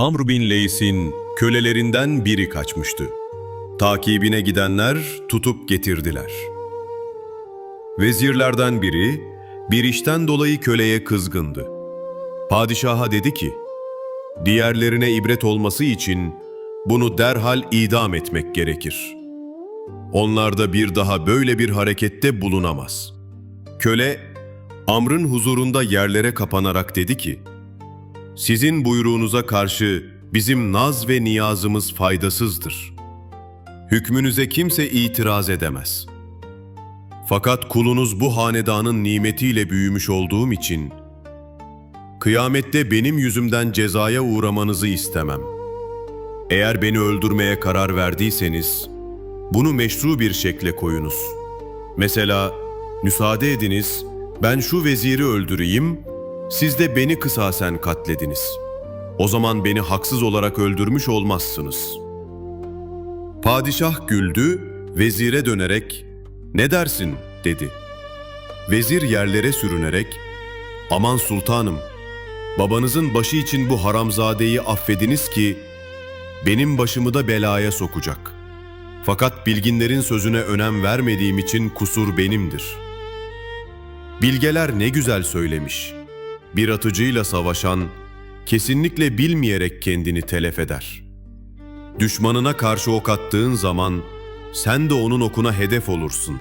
Amr bin Leys'in kölelerinden biri kaçmıştı. Takibine gidenler tutup getirdiler. Vezirlerden biri bir işten dolayı köleye kızgındı. Padişaha dedi ki, diğerlerine ibret olması için bunu derhal idam etmek gerekir. Onlar da bir daha böyle bir harekette bulunamaz. Köle, Amr'ın huzurunda yerlere kapanarak dedi ki, sizin buyruğunuza karşı bizim naz ve niyazımız faydasızdır. Hükmünüze kimse itiraz edemez. Fakat kulunuz bu hanedanın nimetiyle büyümüş olduğum için, kıyamette benim yüzümden cezaya uğramanızı istemem. Eğer beni öldürmeye karar verdiyseniz, bunu meşru bir şekle koyunuz. Mesela, müsaade ediniz, ben şu veziri öldüreyim, siz de beni kısasen katlediniz. O zaman beni haksız olarak öldürmüş olmazsınız. Padişah güldü, vezire dönerek, ne dersin dedi. Vezir yerlere sürünerek, aman sultanım, babanızın başı için bu haramzadeyi affediniz ki, benim başımı da belaya sokacak. Fakat bilginlerin sözüne önem vermediğim için kusur benimdir. Bilgeler ne güzel söylemiş. Bir atıcıyla savaşan, kesinlikle bilmeyerek kendini telef eder. Düşmanına karşı ok attığın zaman, sen de onun okuna hedef olursun.